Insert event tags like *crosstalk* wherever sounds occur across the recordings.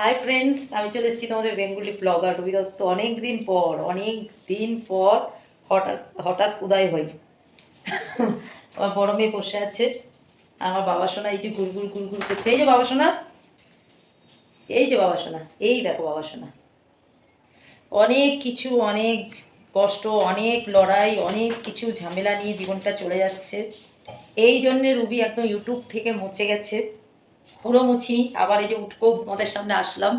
Hi friends আমি চলে এসেছি তোমাদের বেঙ্গলি ব্লগার রবি দত্ত। অনেক দিন পর অনেক দিন পর হঠাৎ হঠাৎ উদয় হই। আমার বড় মেয়ে বসে আছে। আমার বাবা সোনা এই যে গুড়গুড় গুড়গুড় করছে। এই যে বাবা সোনা। এই যে বাবা সোনা। এই দেখো বাবা সোনা। অনেক কিছু, অনেক কষ্ট, অনেক লড়াই, অনেক কিছু ঝামেলা নিয়ে জীবনটা চলে যাচ্ছে। এই জন্যে রুবি একদম ইউটিউব থেকে মুছে গেছে। পুরো মুছি, আবার এই যে উঠকো আমাদের সামনে আসলাম।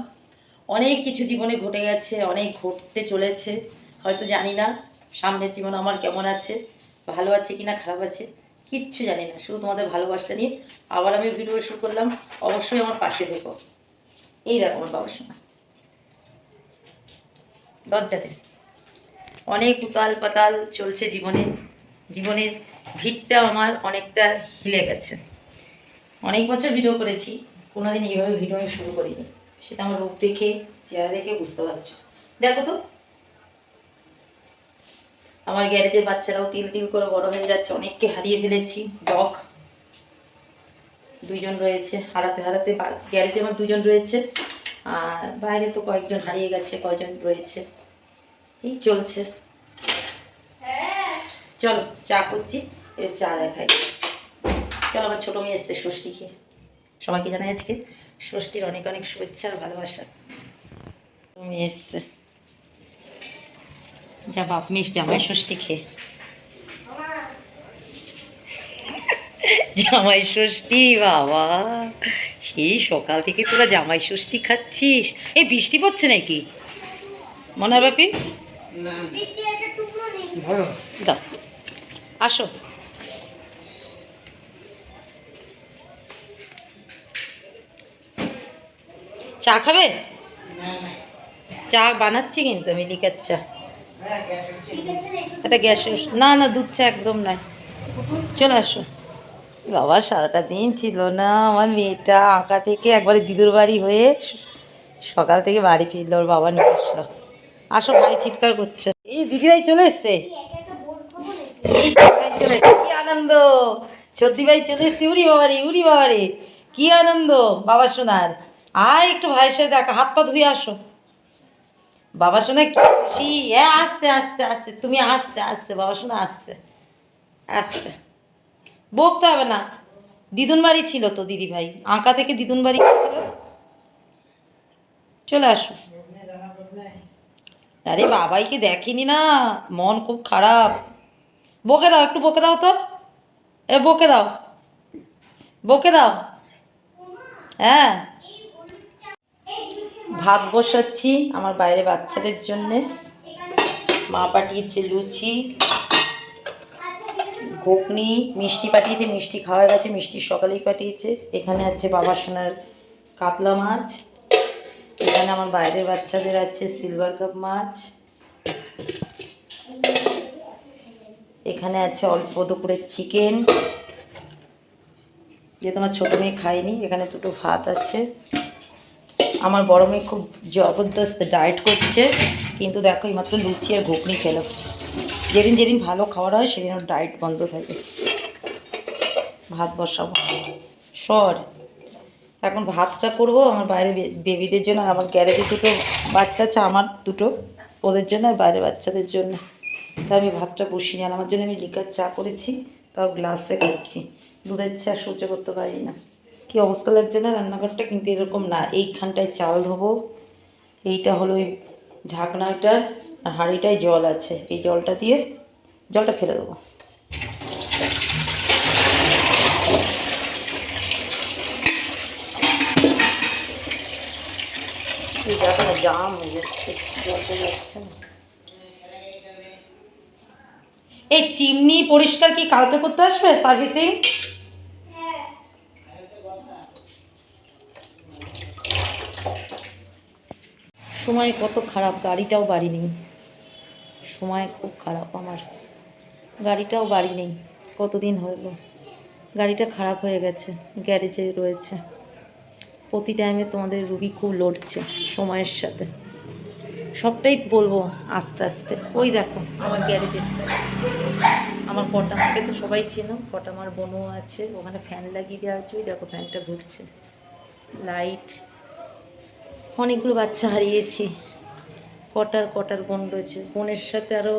অনেক কিছু জীবনে ঘটে গেছে, অনেক ঘটতে চলেছে, হয়তো জানি না। সামনের জীবন আমার কেমন আছে, ভালো আছে কি না খারাপ আছে, কিচ্ছু জানি না। শুধু তোমাদের ভালোবাসা নিয়ে আবার আমি ভিডিও শুরু করলাম। অবশ্যই আমার পাশে দেখো এই দেখো আমার বাবার সঙ্গে। দরজাতে। অনেক উতাল পাতাল চলছে জীবনে। জীবনের ভিড়টা আমার অনেকটা হিলে গেছে। অনেক বছর ভিডিও করেছি কোনোদিন এইভাবে ভিডিও আমি শুরু করিনি। সেটা আমার রূপ দেখে চেহারা দেখে বুঝতে পারছ। দেখো তো। আমার গ্যারেজের বাচ্চারাও তিল তিল করে বড় হয়ে যাচ্ছে অনেককে হারিয়ে ফেলেছি। ডগ দুজন রয়েছে হারাতে হারাতে গ্যারেজে আমার দুজন রয়েছে। আর বাইরে তো কয়েকজন হারিয়ে গেছে কয়জন রয়েছে। এই চলছে। চলো চা করছি এবার চা দেখাই। চলো আমার ছোটো মেয়ে এসছে ষষ্ঠী খেয়ে সবাইকে জানাই আজকে ষষ্ঠীর অনেক অনেক শুভেচ্ছা আর ভালোবাসা। মেয়ে এসছে। যা বাপ মিস জামাই ষষ্ঠী খেয়ে। *laughs* জামাই ষষ্ঠী বাবা। সেই সকাল থেকে তোরা জামাই ষষ্ঠী খাচ্ছিস। এই বৃষ্টি পড়ছে নাকি? মনে হয় বাপি? দাও। আসো। চা খাবে? চা বানাচ্ছি কিন্তু আমি, লিকার চা। এটা গ্যাস না না, দুধ চা একদম নয় চলে আসো। বাবা, সারাটা দিন ছিল না, আমার মেয়েটা আঁকা থেকে একবারে দিদুর বাড়ি হয়ে সকাল থেকে বাড়ি ফিরলো, ওর বাবা নিয়ে আসলো। আসো ভাই, চিৎকার করছে। এই দিদিভাই চলে এসছে? চলে এসছে। কি আনন্দ! সর্দি ভাই চলে এসছে, উড়ি বাবারে উড়ি বাবারে। কি আনন্দ! বাবা শোনার। আয় একটু ভাইয়ের সাথে দেখা, হাত পা ধুয়ে আসো। বাবা শোনা কি খুশি? হ্যাঁ আসছে আসছে আসছে। তুমি আসছে আসছে, বাবা শোনা আসছে আসছে। বকতে হবে না। দিদুন বাড়ি ছিল তো দিদি ভাই। আঁকা থেকে দিদুন বাড়ি ছিল। চলে আসো। আরে বাবাইকে দেখিনি না। মন খুব খারাপ। বকে দাও, একটু বকে দাও তো। এ, বকে দাও। বকে দাও। হ্যাঁ। ভাত বসাচ্ছি আমার বাইরে বাচ্চাদের জন্যে। মা পাঠিয়েছে লুচি, ঘুগনি, মিষ্টি পাঠিয়েছে, মিষ্টি খাওয়া গেছে, মিষ্টি সকালেই পাঠিয়েছে। এখানে আছে বাবা সোনার কাতলা মাছ, এখানে আমার বাইরের বাচ্চাদের আছে সিলভার কাপ মাছ। এখানে আছে অল্প দুপুরের চিকেন। যে তোমার ছোটো মেয়ে খায়নি, এখানে দুটো ভাত আছে। আমার বড় মেয়ে খুব জবরদস্ত ডায়েট করছে, কিন্তু দেখো এইমাত্র লুচি আর ঘুগনি খেলো। যেদিন যেদিন ভালো খাওয়ার হয়, সেদিন ওর ডায়েট বন্ধ থাকে। ভাত বসাবো। সর এখন ভাতটা করব, আমার বাইরে বেবিদের জন্য আমার গ্যারেজে দুটো বাচ্চা আছে, আমার দুটো, ওদের জন্য আর বাইরে বাচ্চাদের জন্য। তাই আমি ভাতটা বসিয়ে আর আমার জন্য আমি লিকার চা করেছি, তাও গ্লাসে খাচ্ছি। দুধের চা সহ্য করতে পারি না। কি অবস্থা লাগছে না? রান্নাঘরটা কিন্তু এরকম না। এইখানটায় চাল ধোবো। এইটা হলো ওই ঢাকনাটার আর হাঁড়িটায় জল আছে। এই জলটা দিয়ে জলটা ফেলে দেবো। এই চিমনি পরিষ্কার কি কালকে করতে আসবে সার্ভিসিং? সময় কত খারাপ, গাড়িটাও বাড়ি নেই। সময় খুব খারাপ আমার। গাড়িটাও বাড়ি নেই। কতদিন হলো? গাড়িটা খারাপ হয়ে গেছে, গ্যারেজে রয়েছে। প্রতি টাইমে তোমাদের রুবি খুব লড়ছে সময়ের সাথে। সবটাই বলব আস্তে আস্তে। ওই দেখো, আমার গ্যারেজে। আমার কটামাকে তো সবাই চেনো। কটামার বোনও আছে, ওখানে ফ্যান লাগিয়ে দেওয়া আছে ওই দেখো ফ্যানটা ঘুরছে। লাইট অনেকগুলো বাচ্চা হারিয়েছি। কটার কটার বোন রয়েছে। বোনের সাথে আরও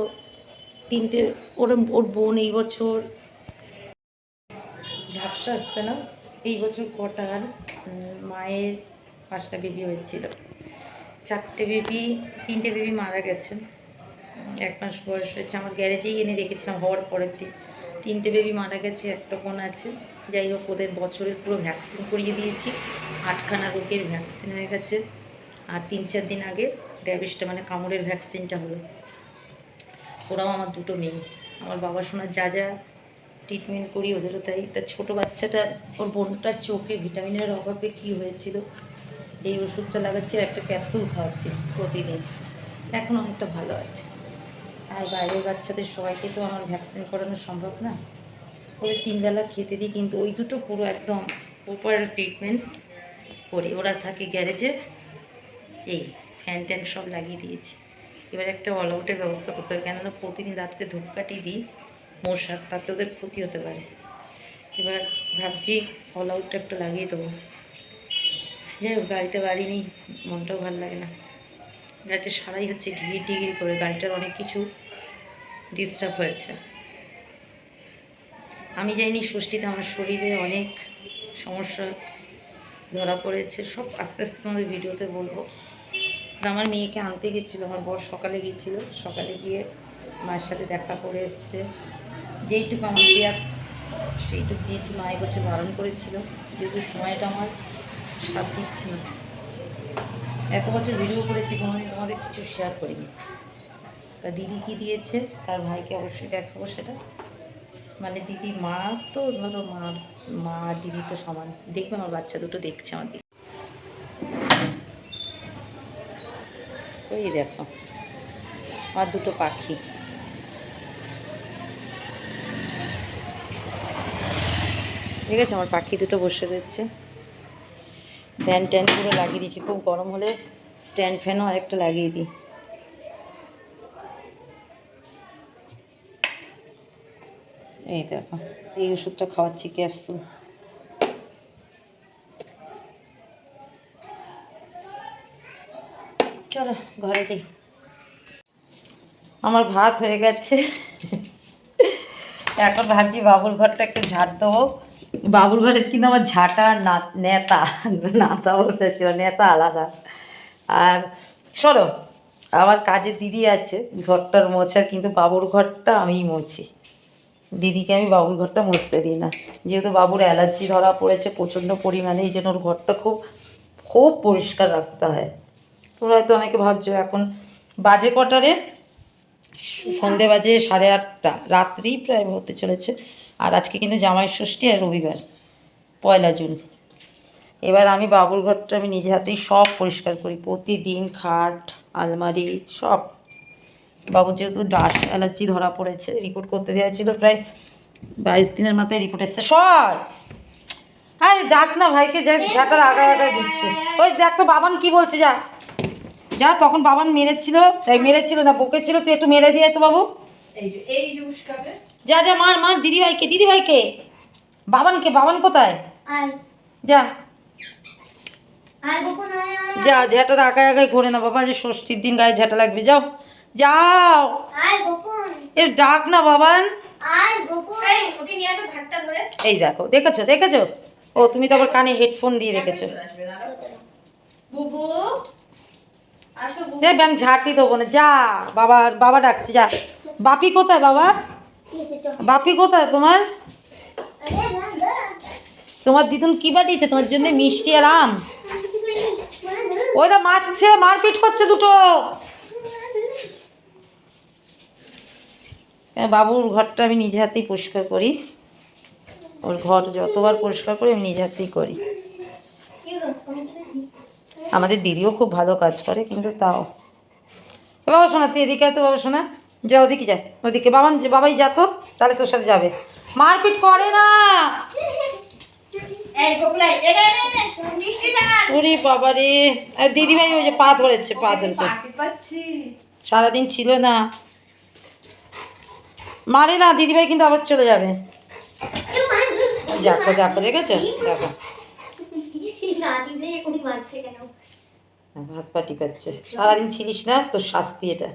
তিনটে, ওর ওর বোন এই বছর ঝাপসা আসছে না। এই বছর কটার মায়ের পাঁচটা বেবি হয়েছিল। চারটে বেবি তিনটে বেবি মারা গেছে। এক মাস বয়স হয়েছে। আমার গ্যারেজেই এনে রেখেছিলাম হওয়ার পরের দিন। তিনটে বেবি মারা গেছে, একটা বোন আছে। যাই হোক, ওদের বছরের পুরো ভ্যাকসিন করিয়ে দিয়েছি। আটখানা রোগের ভ্যাকসিন হয়ে গেছে। আর তিন চার দিন আগে র্যাবিসটা মানে কামড়ের ভ্যাকসিনটা হলো। ওরাও আমার দুটো মেয়ে। আমার বাবা শোনার যা যা ট্রিটমেন্ট করি ওদেরও তাই। তার ছোটো বাচ্চাটা, ওর বোনটার চোখে ভিটামিনের অভাবে কী হয়েছিল, এই ওষুধটা লাগাচ্ছি একটা ক্যাপসুল খাওয়াচ্ছি প্রতিদিন। এখন অনেকটা ভালো আছে। আর বাইরের বাচ্চাদের সবাইকে তো আমার ভ্যাকসিন করানো সম্ভব না। ওদের তিনবেলা খেতে দিই, কিন্তু ওই দুটো পুরো একদম প্রপার ট্রিটমেন্ট করি। ওরা থাকে গ্যারেজে এই ফ্যান ট্যান সব লাগিয়ে দিয়েছি। এবার একটা অল আউটের ব্যবস্থা করতে হবে, কেননা প্রতিদিন রাত্রে ধূপকাঠি দিই, মশার, তাতে ওদের ক্ষতি হতে পারে। এবার ভাবছি অল আউটটা একটু লাগিয়ে দেবো। যাই হোক, গাড়িটা বাড়ি নেই, মনটাও ভালো লাগে না। গাড়িটা সারাই হচ্ছে ঘিরে টিগিরি করে, গাড়িটার অনেক কিছু ডিস্টার্ব হয়েছে। আমি জানি ষষ্ঠীতে আমার শরীরে অনেক সমস্যা ধরা পড়েছে, সব আস্তে আস্তে তোমাদের ভিডিওতে বলব। আমার মেয়েকে আনতে গেছিল, আমার বর সকালে গিয়েছিল সকালে গিয়ে মায়ের সাথে দেখা করে এসছে। যেইটুকু আমার দেওয়ার সেইটুকু দিয়েছি, মা বছর বারণ করেছিল, যেহেতু সময়টা আমার সাথ দিচ্ছে না। এত বছর ভিডিও করেছি, কোনোদিন তোমাদের কিছু শেয়ার করিনি। তা দিদি কি দিয়েছে? তার ভাইকে অবশ্যই দেখাবো সেটা। মানে দিদি মা তো ধরো, মার, মা, দিদি তো সমান। দেখবে আমার বাচ্চা দুটো দেখছে আমার ওই দেখো। আর দুটো পাখি। ঠিক আছে আমার পাখি দুটো বসে রয়েছে? ফ্যান ট্যান পুরো লাগিয়ে দিয়েছি। খুব গরম হলে স্ট্যান্ড ফ্যানও আরেকটা লাগিয়ে দিই। এই দেখো, এই ওষুধটা খাওয়াচ্ছি ক্যাপসুল। চলো ঘরে যাই। আমার ভাত হয়ে গেছে। এখন ভাবছি বাবুর ঘরটা একটু ঝাড় দেবো। বাবুর ঘরের কিন্তু আমার ঝাঁটা না নেতা নাতা বলতে ছিল নেতা আলাদা। আর শোনো, আমার কাজের দিদি আছে, ঘরটার মোছার কিন্তু বাবুর ঘরটা আমিই মুছি। দিদিকে আমি বাবুর ঘরটা মুছতে দিই না। যেহেতু বাবুর অ্যালার্জি ধরা পড়েছে প্রচণ্ড পরিমাণে, এই জন্য ওর ঘরটা খুব খুব পরিষ্কার রাখতে হয়। তোমরা হয়তো অনেকে ভাবছ, এখন বাজে কটারে? সন্ধে বাজে সাড়ে আটটা, রাত্রি প্রায় হতে চলেছে। আর আজকে কিন্তু জামাই ষষ্ঠী আর রবিবার, পয়লা জুন। এবার আমি বাবুর ঘরটা আমি নিজে হাতেই সব পরিষ্কার করি। প্রতিদিন খাট, আলমারি, সব। বাবু যেহেতু ডাস্ট অ্যালার্জি ধরা পড়েছে, রিপোর্ট করতে দেওয়া ছিল প্রায় বাইশ দিনের মাথায় রিপোর্ট এসছে। সর! আরে ডাক না ভাইকে যা ঝাঁটার আগা আগায় দিচ্ছে। ওই দেখ তো বাবান কি বলছে, যা। যা তখন বাবান মেরেছিল তাই মেরেছিল না বকেছিল তুই একটু মেরে দিয়ে তো বাবু। এই যে এই যে উস্কাবে। যা যা মার মার দিদি ভাইকে দিদি ভাইকে। বাবানকে বাবান কোথায়? যা। যা ঝাঁটার আগায় আগায় ঘোরে না বাবা যে ষষ্ঠীর দিন গায়ে ঝাঁটা লাগবে যাও। যাও। আয় এর ডাক না বাবান। এই ওকে নিয়ে তো ঘাটটা ধরে। এই দেখো দেখেছ দেখেছ? ও তুমি তো আবার কানে হেডফোন দিয়ে রেখেছো। বুবু বুবু ব্যাং ঝাঁটি দেবো না যা বাবা বাবা ডাকছে যা। বাপি কোথায় বাবা? বাপি কোথায় তোমার? তোমার দিদুন কি পাঠিয়েছে তোমার জন্য মিষ্টি আর আম। ওইটা মারছে মারপিট করছে দুটো। এ, বাবুর ঘরটা আমি নিজে হাতেই পরিষ্কার করি। ওর ঘর যতবার পরিষ্কার করি আমি নিজে হাতেই করি। আমাদের দিদিও খুব ভালো কাজ করে কিন্তু তাও। বাবা শোনা তুই এদিকে তো বাবা শোনা। যা ওদিকে যা ওদিকে। বাবা যে বাবাই যা তো তাহলে তোর সাথে যাবে। মারপিট করে না! ওরে বাবা রে। আর দিদিভাই ওই যে পা ধরেছে পা ধরেছে। সারাদিন ছিল না। মারে না দিদিভাই কিন্তু আবার চলে যাবে। *laughs* দেখো দেখো দেখেছ? দেখো। হাত পা টিপাচ্ছে সারাদিন ছিলিস না? তোর শাস্তি এটা।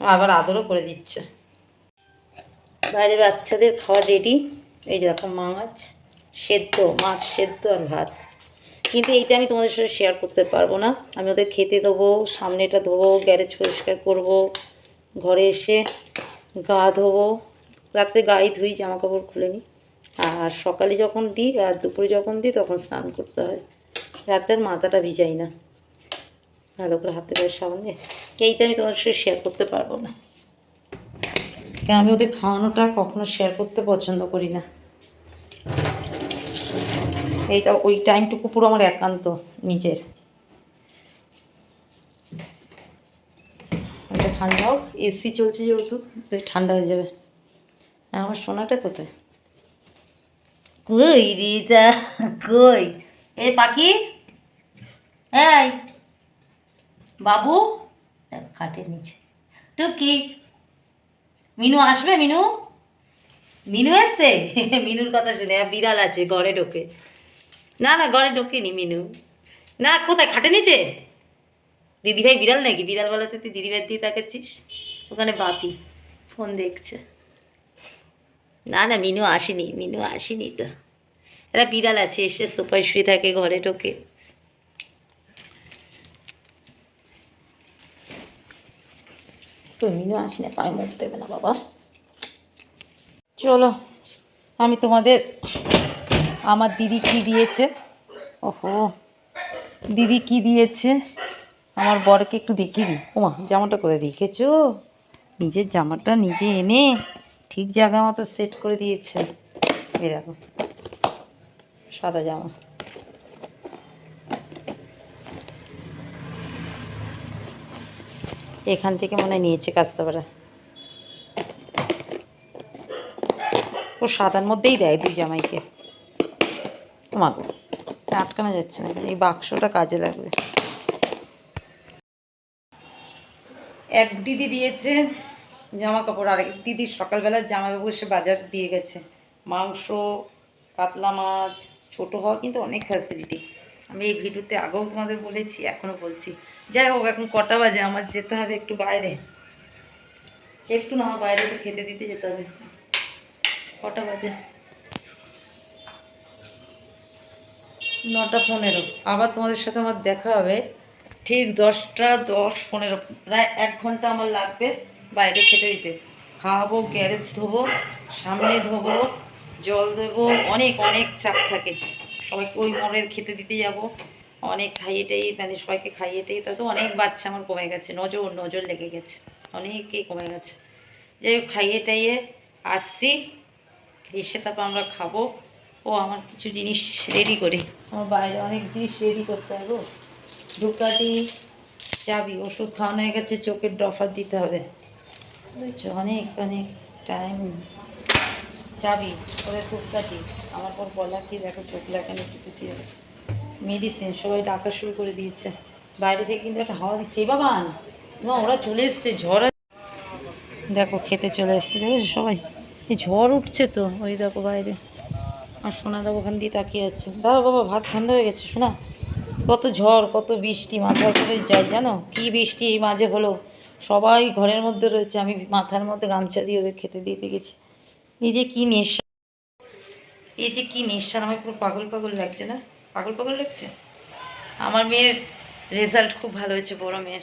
আবার আদরও করে দিচ্ছে। বাইরে বাচ্চাদের খাওয়া রেডি এই যে দেখো মাছ, সেদ্ধ মাছ সেদ্ধ আর ভাত। কিন্তু এইটা আমি তোমাদের সাথে শেয়ার করতে পারব না। আমি ওদের খেতে দেবো, সামনেটা ধোবো গ্যারেজ পরিষ্কার করব, ঘরে এসে গা ধোবো। রাত্রে গায়ে ধুই, জামা কাপড় খুলে নিই আর সকালে যখন দিই আর দুপুরে যখন দিই তখন স্নান করতে হয়। রাত্রের মাথাটা ভিজাই না। ভালো করে হাতে পায়ের দিয়ে এইটা আমি তোমার সাথে শেয়ার করতে পারব না। কেন আমি ওদের খাওয়ানোটা কখনো শেয়ার করতে পছন্দ করি না। এইটা ওই টাইমটুকু পুরো আমার একান্ত নিজের। এটা ঠান্ডা হোক এসি চলছে যেহেতু ঠান্ডা হয়ে যাবে। আমার সোনাটা কোথায়? কই রিতা কই এ পাখি এই বাবু খাটের নিচে। টুকি। মিনু আসবে, মিনু? মিনু এসছে? *laughs* মিনুর কথা শুনে বিড়াল আছে, ঘরে ঢোকে। না না, ঘরে ঢোকেনি মিনু। না, কোথায়? খাটে নিচে? দিদিভাই বিড়াল নাকি? বিড়াল বলাতে তুই দিদিভাই দিয়ে তাকাচ্ছিস? ওখানে বাপি। ফোন দেখছে। না না, মিনু আসেনি মিনু আসেনি তো। এরা বিড়াল আছে, এসে সোফায় শুয়ে থাকে, ঘরে ঢোকে। তো মিনু আসি না পায়ে মুখ দেবে না, বাবা। চলো, আমি তোমাদের, আমার দিদি কি দিয়েছে? ওহো, দিদি কি দিয়েছে? আমার বরকে একটু দেখিয়ে দিই। ওমা, জামাটা করে দেখেছ নিজের জামাটা নিজে এনে ঠিক জায়গা মতো সেট করে দিয়েছে। এই দেখো, সাদা জামা। এখান থেকে মনে নিয়েছে কাস্টমাররা। ও সাদার মধ্যেই দেয় দুই জামাইকে। মাগো আটকানো যাচ্ছে না এই বাক্সটা কাজে লাগবে। এক দিদি দিয়েছে জামা কাপড় আর দিদি সকালবেলা জামা এসে বাজার দিয়ে গেছে। মাংস, কাতলা মাছ, ছোট হওয়া কিন্তু অনেক ফ্যাসিলিটি আমি এই ভিডিওতে আগেও তোমাদের বলেছি এখনও বলছি। যাই হোক, এখন কটা বাজে? আমার যেতে হবে একটু বাইরে। একটু না আমার বাইরে খেতে দিতে যেতে হবে। কটা বাজে? নটা পনেরো। আবার তোমাদের সাথে আমার দেখা হবে। ঠিক দশটা দশ পনেরো। প্রায় এক ঘণ্টা আমার লাগবে। বাইরে খেতে দিতে। খাওয়াবো গ্যারেজ ধোবো, সামনে ধোবো, জল দেবো, অনেক অনেক চাপ থাকে। সবাইকে ওই মোড়ের খেতে দিতে যাব। অনেক খাইয়ে টাইয়ে মানে সবাইকে খাইয়ে টাইয়ে তাতে অনেক বাচ্চা আমার কমে গেছে। নজর নজর লেগে গেছে। অনেকেই কমে গেছে। যাই হোক খাইয়ে টাইয়ে আসছি। এসে তারপর আমরা খাব। ও আমার কিছু জিনিস রেডি করি। আমার বাইরে অনেক জিনিস রেডি করতে হবে। ধূপকাঠি, চাবি, ওষুধ খাওয়ানো হয়ে গেছে। চোখের ড্রফার দিতে হবে। বুঝছ? অনেক অনেক টাইম চাবি ওদের ধূপকাঠি আমার পর বলা কি দেখো চোখ লাগানো টিপেছি মেডিসিন সবাই ডাকা শুরু করে দিয়েছে। বাইরে থেকে কিন্তু একটা হাওয়া দিচ্ছে। বাবান না ওরা চলে এসছে। ঝড়। দেখো, খেতে চলে এসছে। দেখেছ সবাই? এই ঝড় উঠছে তো। ওই দেখো বাইরে। আর সোনারা ওখান দিয়ে তাকিয়ে আছে। দাদা, বাবা, ভাত ঠান্ডা হয়ে গেছে, শোনা? কত ঝড়, কত বৃষ্টি, মাথায় করে যায় জানো? কি বৃষ্টি এই মাঝে হলো? সবাই ঘরের মধ্যে রয়েছে, আমি মাথার মধ্যে গামছা দিয়ে ওদের খেতে দিতে গেছি। নিজে যে কী নেশা। এই যে কী নেশা, আমার পুরো পাগল পাগল লাগছে না? পাগল পাগল লাগছে? আমার মেয়ের রেজাল্ট খুব ভালো হয়েছে, বড় মেয়ের।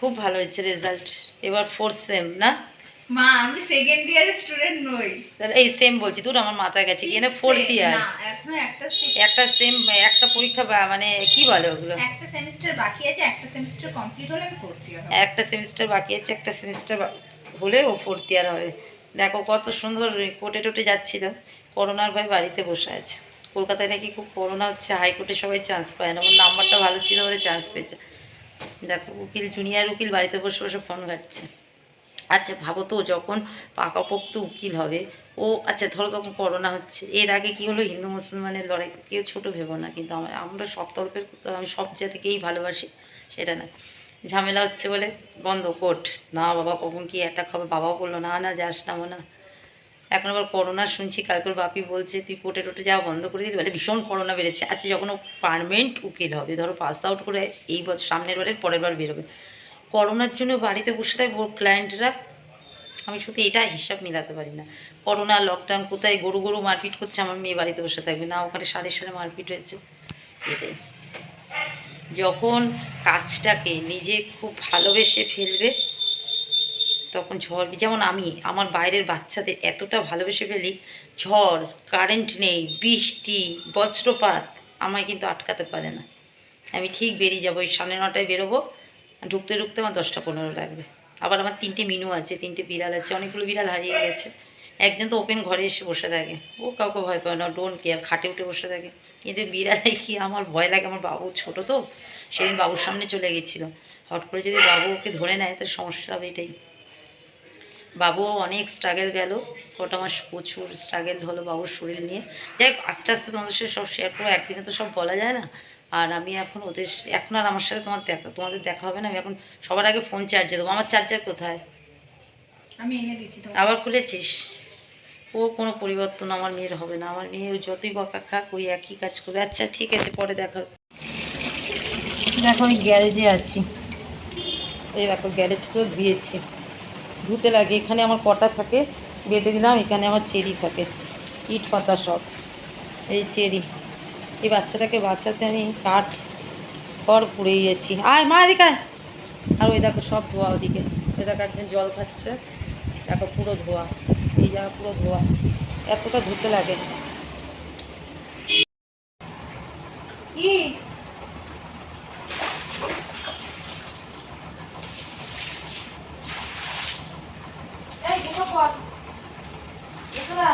খুব ভালো হয়েছে রেজাল্ট এবার ফোর্থ সেম না? মা আমি সেকেন্ড ইয়ারের স্টুডেন্ট নই। তাহলে এই সেম বলছি তোর আমার মাথায় গেছে কি না ফোর্থ ইয়ার না এখনও একটা একটা সেম একটা পরীক্ষা মানে কি বলে ওগুলো? একটা সেমিস্টার বাকি আছে একটা সেমিস্টার কমপ্লিট হলে আমি ফোর্থ ইয়ার একটা সেমিস্টার বাকি আছে একটা সেমিস্টার হলে ও ফোর্থ ইয়ার হবে। দেখো কত সুন্দর কোর্টে টোটে যাচ্ছিল করোনার ভয় বাড়িতে বসে আছে। কলকাতায় নাকি খুব করোনা হচ্ছে হাইকোর্টে সবাই চান্স পায় না ওর নাম্বারটা ভালো ছিল বলে চান্স পেয়েছে। দেখো উকিল জুনিয়র উকিল বাড়িতে বসে বসে ফোন ঘাটছে। আচ্ছা ভাবো তো যখন পাকাপোক্ত উকিল হবে। ও আচ্ছা ধরো তখন করোনা হচ্ছে। এর আগে কি হলো? হিন্দু মুসলমানের লড়াই? কেউ ছোট ভেবো না, কিন্তু আমরা সব তরফের আমি সব জাতিকেই ভালোবাসি, সেটা না। ঝামেলা হচ্ছে বলে, বন্ধ, কোর্ট। না, বাবা, কখন কি অ্যাটাক হবে? বাবাও বলল, না না, যাস না না এখন আবার করোনা শুনছি, কালকের বাপি বলছে, তুই পোটে টোটে যাওয়া বন্ধ করে দিলি বলে, ভীষণ করোনা বেড়েছে। আচ্ছা যখন ও পারমানেন্ট উকিল হবে, ধরো পাস আউট করে এই বছর, সামনের বারের পরের বার বেরোবে। করোনার জন্য বাড়িতে বসে ওর ক্লায়েন্টরা আমি শুধু এটা হিসাব মিলাতে পারি না। করোনা লকডাউন কোথায় গরু গরু মারপিট করছে, আমার মেয়ে বাড়িতে বসে থাকবে। না, ওখানে সাড়ে সাড়ে মারপিট হয়েছে। এটাই। যখন কাজটাকে নিজে খুব ভালোবেসে ফেলবে, তখন ঝড় যেমন আমি, আমার বাইরের বাচ্চাদের এতটা ভালোবেসে ফেলি, ঝড় কারেন্ট নেই, বৃষ্টি, বজ্রপাত আমায় কিন্তু আটকাতে পারে না। আমি ঠিক বেরিয়ে যাব, ওই সাড়ে নটায় বেরোবো ঢুকতে ঢুকতে আমার দশটা পনেরো লাগবে। আবার আমার তিনটে মিনু আছে, তিনটে বিড়াল আছে, অনেকগুলো বিড়াল হারিয়ে গেছে। একজন তো ওপেন ঘরে এসে বসে থাকে। ও কাউকে ভয় পায় না ডোন্ট কেয়ার খাটে উঠে বসে থাকে। কিন্তু বিড়ালে কি আমার ভয় লাগে? আমার বাবু ছোট তো, সেদিন বাবুর সামনে চলে গেছিল। হট করে যদি বাবু ওকে ধরে নেয় তো সমস্যা হবে এটাই। বাবুও অনেক স্ট্রাগেল গেল। কটা মাস প্রচুর স্ট্রাগেল হলো বাবুর শরীর নিয়ে। যাই আস্তে আস্তে তোমাদের সাথে সব শেয়ার করব। একদিনে তো সব বলা যায় না। আর আমি এখন ওদের এখন আর আমার সাথে তোমার দেখা তোমাদের দেখা হবে না আমি এখন সবার আগে ফোন চার্জে দেবো। আমার চার্জার কোথায়? আমি এনে দিচ্ছি আবার খুলেছিস? ও কোনো পরিবর্তন আমার মেয়ের হবে না। আমার মেয়ে যতই বকা খাক ওই একই কাজ করবে। আচ্ছা ঠিক আছে পরে দেখা। দেখো আমি গ্যারেজে আছি। এই দেখো গ্যারেজ পুরো ধুয়েছি। ধুতে লাগে এখানে আমার কটা থাকে বেঁধে দিলাম এখানে আমার চেরি থাকে। ইট পাতা সব। এই চেরি। এই বাচ্চাটাকে বাঁচাতে আমি কাঠ খড় পুড়ে গেছি। আয়, মা এদিকে আর ওই দেখো সব ধোয়া ওদিকে। ওই দেখো একদিন জল খাচ্ছে। দেখো পুরো ধোয়া। এই জায়গা পুরো ধোয়া। এতটা ধুতে লাগে। কি এই দেখো পর এসো না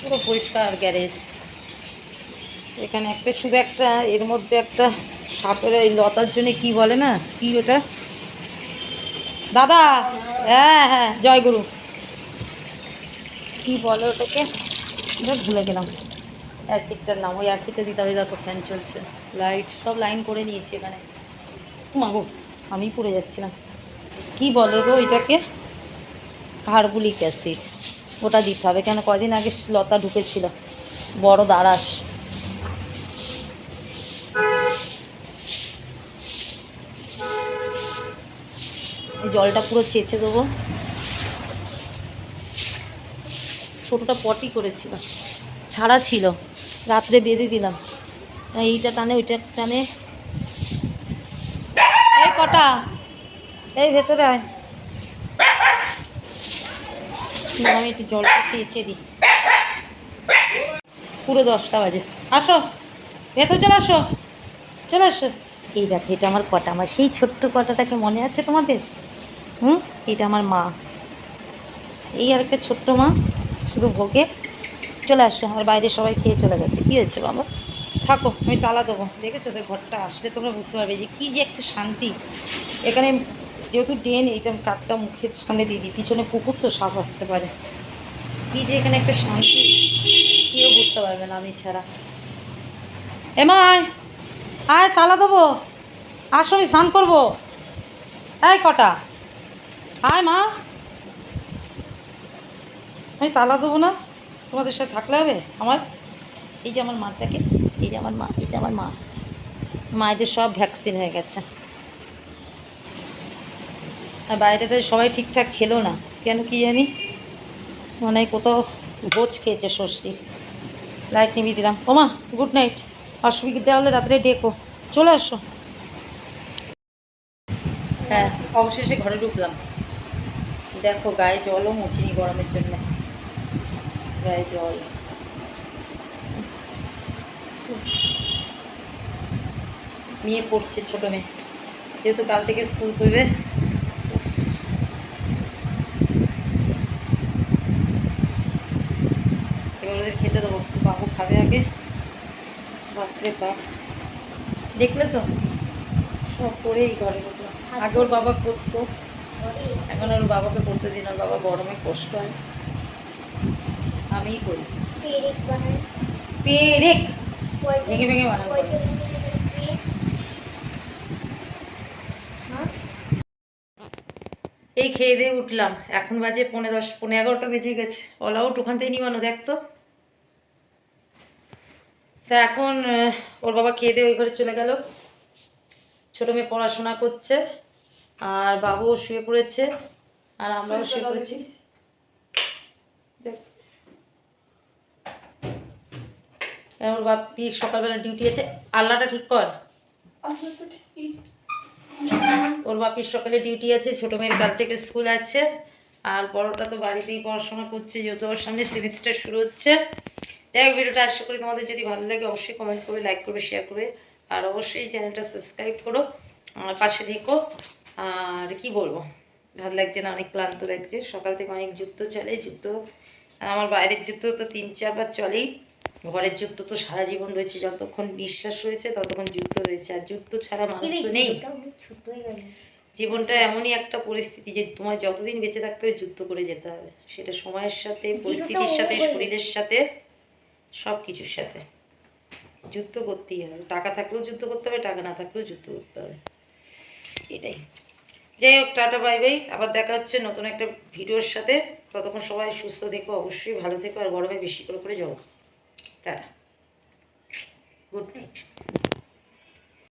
পুরো পরিষ্কার গ্যারেজ। এখানে একটা, শুধু একটা, এর মধ্যে একটা সাপের ওই লতার জন্য কি বলে না? কি ওটা? দাদা! হ্যাঁ হ্যাঁ জয়গুরু কি বলে ওটাকে? ওটা ভুলে গেলাম। অ্যাসিডটার নাম, ওই অ্যাসিডটা দিতে হবে, দেখো, ফ্যান চলছে। লাইট, সব লাইন করে নিয়েছি এখানে। মাগো, আমি পড়ে যাচ্ছিলাম। কি বলে গো এটাকে কার্বলিক অ্যাসিড। ওটা দিতে হবে। কেন? কদিন আগে লতা ঢুকেছিল। বড় দাঁড়াস জলটা পুরো চেঁচে দেবো। ছোটোটা পটি করেছিল। ছাড়া ছিল। রাত্রে বেঁধে দিলাম। এইটা টানে, ওইটা টানে। এই কটা। এই ভেতরে আয় না, আমি একটু জলটা চেয়েছে দিই। পুরো দশটা বাজে। আসো, ভেতর চলে আসো চলে আসো। এই দেখো, এটা আমার কটা আমার সেই ছোট্ট কটাটাকে মনে আছে তোমাদের? হুম? এটা আমার মা। এই আর একটা ছোট্ট মা, শুধু ভোগে। চলে আসো আর বাইরে সবাই খেয়ে চলে গেছে। কী হয়েছে বাবা? থাকো, আমি তালা দেবো। দেখেছ ওদের ঘরটা আসলে তোমরা বুঝতে পারবে যে কী যে একটা শান্তি। এখানে যেহেতু ড্রেন, এইটা কাঠটা মুখের সামনে দিয়ে দিই, পিছনে পুকুর তো সাপ আসতে পারে। কী যে এখানে একটা শান্তি, কেউ বুঝতে পারবে না আমি ছাড়া। এমা আয় তালা দেবো। আসো আমি স্নান করব। আয় কটা, আয় মা। আমি তালা দেবো না, তোমাদের সাথে থাকলে হবে আমার। এই যে আমার মাটাকে, এই যে আমার মা, এই যে আমার মা। মায়েদের সব ভ্যাকসিন হয়ে গেছে। বাইরেতে সবাই ঠিকঠাক খেলো না। কেন কি জানি? মনে হয় কোথাও ভোজ খেয়েছে ষষ্ঠীর। লাইট নিভিয়ে দিলাম। ওমা গুড নাইট অসুবিধা হলে রাত্রে ডেকো। চলে আসো। হ্যাঁ অবশেষে ঘরে ঢুকলাম। দেখো, গায়ে জলও মুছিনি গরমের জন্য। গায়ে জল। মেয়ে পড়ছে, ছোটো মেয়ে। যেহেতু কাল থেকে স্কুল করবে এবার ওদের খেতে দেবো বাবু খাবে আগে। বাপরে বাপ। দেখলে তো? সব করেই ঘরে আগে ওর বাবা করতো। এখন ওর বাবাকে করতে দিন ওর বাবা গরমে কষ্ট হয়। আমিই করি। পেরেক ভেঙে ভেঙে বানাবো। এই খেয়ে দিয়ে উঠলাম। এখন বাজে পৌনে দশ পৌনে এগারোটা বেজে গেছে। অল আউট ওখান থেকে নিবানো দেখ তো। তা এখন ওর বাবা খেয়ে দিয়ে ওই ঘরে চলে গেল। ছোটো মেয়ে পড়াশোনা করছে আর বাবুও শুয়ে পড়েছে আর আমরাও শুয়ে পড়েছি। ওর বাপি সকালবেলা ডিউটি আছে। আল্লাহটা ঠিক কর। ওর বাপির সকালে ডিউটি আছে ছোটো মেয়ের কাল থেকে স্কুল আছে আর বড়টা তো বাড়িতেই পড়াশোনা করছে যেহেতু ওর সামনে সেমিস্টার শুরু হচ্ছে। যাই হোক ভিডিওটা আশা করি তোমাদের যদি ভালো লাগে অবশ্যই কমেন্ট করবে লাইক করবে শেয়ার করবে আর অবশ্যই চ্যানেলটা সাবস্ক্রাইব করো আমার পাশে থেকো। আর কি বলব ভালো লাগছে না অনেক ক্লান্ত লাগছে। সকাল থেকে অনেক যুদ্ধ চলে যুদ্ধ। আমার বাইরের যুদ্ধ তো তিন চারবার চলেই। ঘরের যুদ্ধ তো সারা জীবন রয়েছে যতক্ষণ বিশ্বাস রয়েছে ততক্ষণ যুদ্ধ রয়েছে। আর যুদ্ধ ছাড়া মানুষ তো নেই। জীবনটা এমনই একটা পরিস্থিতি যে তোমার যতদিন বেঁচে থাকতে হবে যুদ্ধ করে যেতে হবে। সেটা সময়ের সাথে পরিস্থিতির সাথে শরীরের সাথে। সব কিছুর সাথে। যুদ্ধ করতেই হবে। টাকা থাকলেও যুদ্ধ করতে হবে, টাকা না থাকলেও যুদ্ধ করতে হবে। এটাই। যাই হোক, টাটা, বাই বাই। আবার দেখা হচ্ছে নতুন একটা ভিডিওর সাথে। ততক্ষণ সবাই সুস্থ থেকো, অবশ্যই ভালো থেকো। আর গরমে বেশি করে করে যাও টাটা। Good night